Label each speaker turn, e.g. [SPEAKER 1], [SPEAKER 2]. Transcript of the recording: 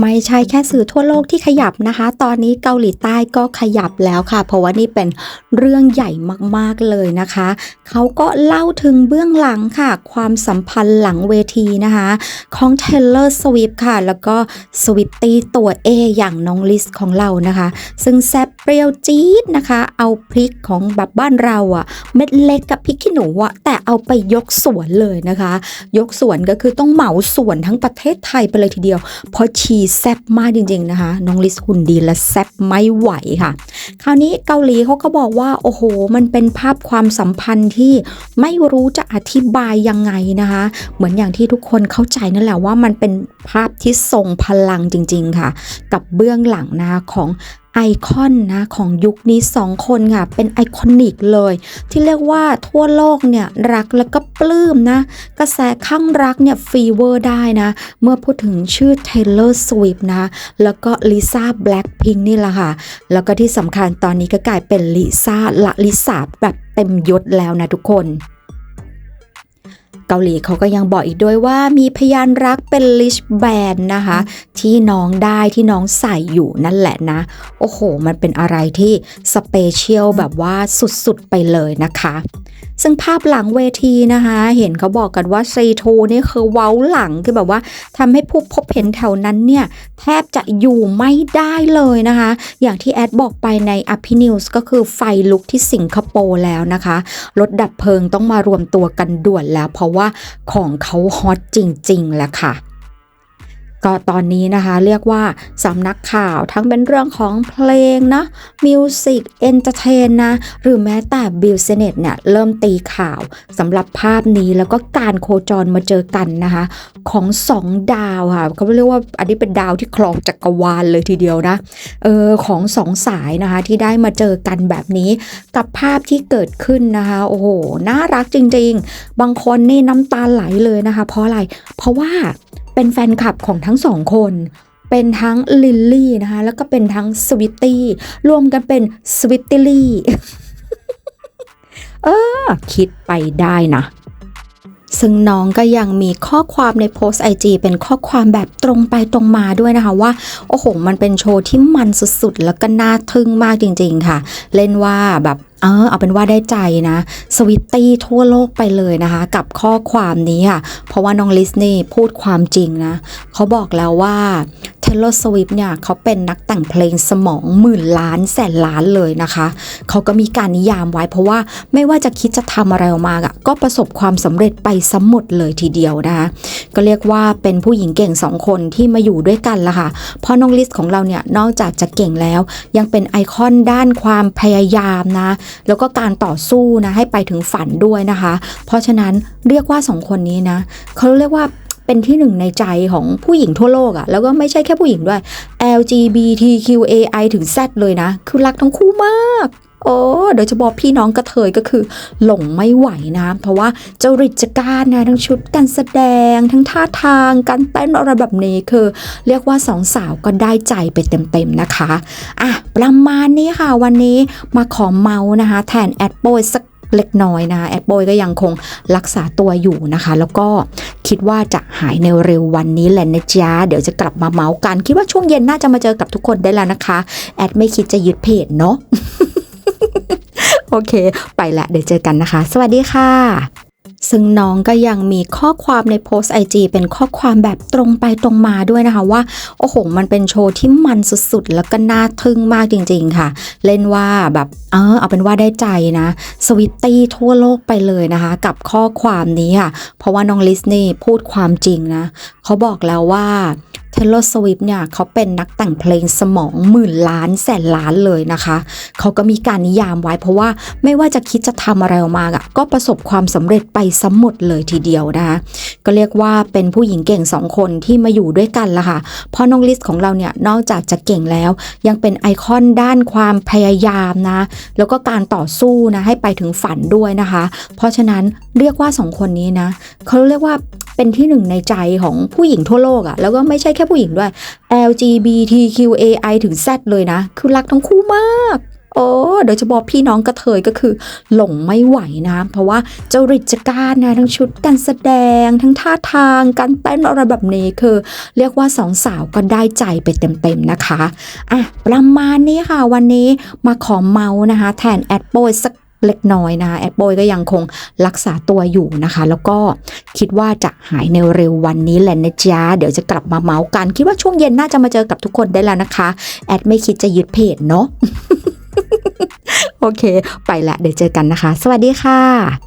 [SPEAKER 1] ไม่ใช่แค่สื่อทั่วโลกที่ขยับนะคะ ตอนนี้เกาหลีใต้ก็ขยับแล้วค่ะ เพราะว่านี่เป็นเรื่องใหญ่มากๆเลยนะคะ เขาก็เล่าถึงเบื้องหลังค่ะ ความสัมพันธ์หลังเวทีนะคะ ของ Taylor Swift ค่ะ แล้วก็ Swiftie ตัวเออย่างน้องลิสของเรานะคะ ซึ่งแซ่บเปรี้ยวจี๊ดนะคะ เอาพริกของแบบบ้านเราอะเม็ดเล็กกับพริกขี้หนูอะแต่เอาไปยกสวนเลยนะคะ ยกสวนก็คือต้องเหมาสวนทั้งประเทศไทยไปเลยทีเดียวเพราะชีแซ่บมากจริงๆนะคะ น้องลิสหุ่นดีและแซ่บไม่ไหวค่ะ คราวนี้เกาหลีเขาก็บอกว่า โอ้โห มันเป็นภาพความสัมพันธ์ที่ไม่รู้จะอธิบายยังไงนะคะ เหมือนอย่างที่ทุกคนเข้าใจนั่นแหละว่ามันเป็นภาพที่ทรงพลังจริง ๆค่ะ กับเบื้องหลังนะคะของ ไอคอนนะของยุคนี้สองคนค่ะ เป็นไอคอนิกเลย ที่เรียกว่าทั่วโลกเนี่ยรักแล้วก็ปลื้มนะ กระแสข้างรักเนี่ยฟีเวอร์ได้นะ เมื่อพูดถึงชื่อ Taylor Swift นะ แล้วก็ลิซ่าแบล็ k พิงนี่แหละค่ะ แล้วก็ที่สำคัญตอนนี้ก็กลายเป็นลิซ่าละลิสาแบบเต็มยศแล้วนะทุกคน เกาหลีเขาก็ยังบอกอีกด้วยว่ามีพยานรักเป็นลิชแบนนะคะ ที่น้องได้ที่น้องใส่อยู่นั่นแหละนะ โอ้โห มันเป็นอะไรที่สเปเชียลแบบว่าสุดๆไปเลยนะคะ ซึ่งภาพหลังเวทีนะคะ เห็นเขาบอกกันว่าซีทูนี่คือเว้าหลังคือแบบว่าทำให้ผู้พบเห็นแถวนั้นเนี่ย แทบจะอยู่ไม่ได้เลยนะคะ อย่างที่แอดบอกไปในอภินิวส์ก็คือไฟลุกที่สิงคโปร์แล้วนะคะรถดับเพลิงต้องมารวมตัวกันด่วนแล้วเพราะว่าของเขาฮอตจริงๆแหละค่ะ ก็ตอนนี้นะคะเรียกว่าสำนักข่าวทั้งเป็นเรื่องของเพลงนะมิวสิกเอนเตอร์เทนนะ หรือแม้แต่บิลเซเนตเนี่ยเริ่มตีข่าวสำหรับภาพนี้แล้วก็การโคจรมาเจอกันนะคะ ของสองดาวค่ะเขาเรียกว่าอันนี้เป็นดาวที่ครองจักรวาลเลยทีเดียวนะเออของสองสายนะคะที่ได้มาเจอกันแบบนี้ กับภาพที่เกิดขึ้นนะคะโอ้โหน่ารักจริง ๆ บางคนนี่น้ำตาไหลเลยนะคะ เพราะอะไรเพราะว่า เป็นแฟนคลับของทั้งสองคน เป็นทั้งลิลลี่นะคะแล้วก็เป็นทั้งสวิตตี้รวมกันเป็นสวิตตี้ลี่เออ คิดไปได้นะ ซึ่งน้องก็ยังมีข้อความในโพสต์ไอจเป็นข้อความแบบตรงไปตรงมาด้วยนะคะว่า โอ้โห มันเป็นโชว์ที่มันสุดๆ แล้วก็น่าทึ่งมากจริงๆค่ะ เล่นว่าแบบเออเอาเป็นว่าได้ใจนะ สวิตตี้ทั่วโลกไปเลยนะคะ กับข้อความนี้ค่ะ เพราะว่าน้องลิสนี่พูดความจริงนะ เขาบอกแล้วว่า Taylor Swift เนี่ยเขาเป็นนักแต่งเพลงสมองหมื่นล้านแสนล้านเลยนะคะ เขาก็มีการนิยามไว้เพราะว่าไม่ว่าจะคิดจะทำอะไรออกมาก็ประสบความสำเร็จไปสมหมดเลยทีเดียวนะคะก็เรียกว่าเป็นผู้หญิงเก่งสองคนที่มาอยู่ด้วยกันละค่ะเพราะน้องลิสของเราเนี่ยนอกจากจะเก่งแล้ว ยังเป็นไอคอนด้านความพยายามนะแล้วก็การต่อสู้นะให้ไปถึงฝันด้วยนะคะ เพราะฉะนั้นเรียกว่าสองคนนี้นะเขาเรียกว่า เป็นที่หนึ่งในใจของผู้หญิงทั่วโลกอะแล้วก็ไม่ใช่แค่ผู้หญิงด้วย LGBTQAI ถึง Z เลยนะ คือรักทั้งคู่มาก โอ้โดยเฉพาะพี่น้องกระเทยก็คือ หลงไม่ไหวนะ เพราะว่าเจ้าริจการนะทั้งชุดการแสดง ทั้งท่าทางการเต้นอะไรแบบนี้คือ เรียกว่าสองสาวก็ได้ใจไปเต็มๆนะคะ อะ ประมาณนี้ค่ะวันนี้มาขอเมาส์นะคะ แทนแอดโบยสัก เล็กน้อยนะคะแอดโบยก็ยังคงรักษาตัวอยู่นะคะ แล้วก็คิดว่าจะหายในเร็ววันนี้แหละนะจ๊ะเดี๋ยวจะกลับมาเมาส์กัน คิดว่าช่วงเย็นน่าจะมาเจอกับทุกคนได้แล้วนะคะแอดไม่คิดจะยึดเพจเนาะโอเค ไปละเดี๋ยวเจอกันนะคะ สวัสดีค่ะ ซึ่งน้องก็ยังมีข้อความในโพสต์ไอจเป็นข้อความแบบตรงไปตรงมาด้วยนะคะว่า โอ้โห มันเป็นโชว์ที่มันสุดๆ แล้วก็น่าทึ่งมากจริงๆค่ะ เล่นว่าแบบเออเอาเป็นว่าได้ใจนะ สวิตตี้ทั่วโลกไปเลยนะคะ กับข้อความนี้ค่ะ เพราะว่าน้องลิสนี่พูดความจริงนะ เขาบอกแล้วว่า Taylor Swift เนี่ยเขาเป็นนักแต่งเพลงสมองหมื่นล้านแสนล้านเลยนะคะ เขาก็มีการนิยามไว้เพราะว่าไม่ว่าจะคิดจะทำอะไรออกมาอะก็ประสบความสำเร็จไปสมหมดเลยทีเดียวนะคะก็เรียกว่าเป็นผู้หญิงเก่งสองคนที่มาอยู่ด้วยกันละค่ะเพราะน้องลิสของเราเนี่ยนอกจากจะเก่งแล้ว ยังเป็นไอคอนด้านความพยายามนะแล้วก็การต่อสู้นะให้ไปถึงฝันด้วยนะคะ เพราะฉะนั้นเรียกว่าสองคนนี้นะเขาเรียกว่าเป็นที่หนึ่งในใจของผู้หญิงทั่วโลกอะแล้วก็ไม่ใช่แค่ผู้หญิงด้วย LGBTQAI ถึง Z เลยนะ คือรักทั้งคู่มาก โอ้โดยเฉพาะพี่น้องกระเทยก็คือ หลงไม่ไหวนะ เพราะว่าเจ้าริจการนะทั้งชุดการแสดงทั้งท่าทางการเต้นอะไรแบบนี้คือ เรียกว่าสองสาวก็ได้ใจไปเต็มๆนะคะอะประมาณนี้ค่ะวันนี้มาขอเมาส์นะคะ แทนแอดโบยสักเล็กน้อยนะคะแอดโบยก็ยังคงรักษาตัวอยู่นะคะ แล้วก็คิดว่าจะหายในเร็ววันนี้แหละนะจ๊ะเดี๋ยวจะกลับมาเมาส์กัน คิดว่าช่วงเย็นน่าจะมาเจอกับทุกคนได้แล้วนะคะ แอดไม่คิดจะยึดเพจเนาะ โอเค ไปละเดี๋ยวเจอกันนะคะ สวัสดีค่ะ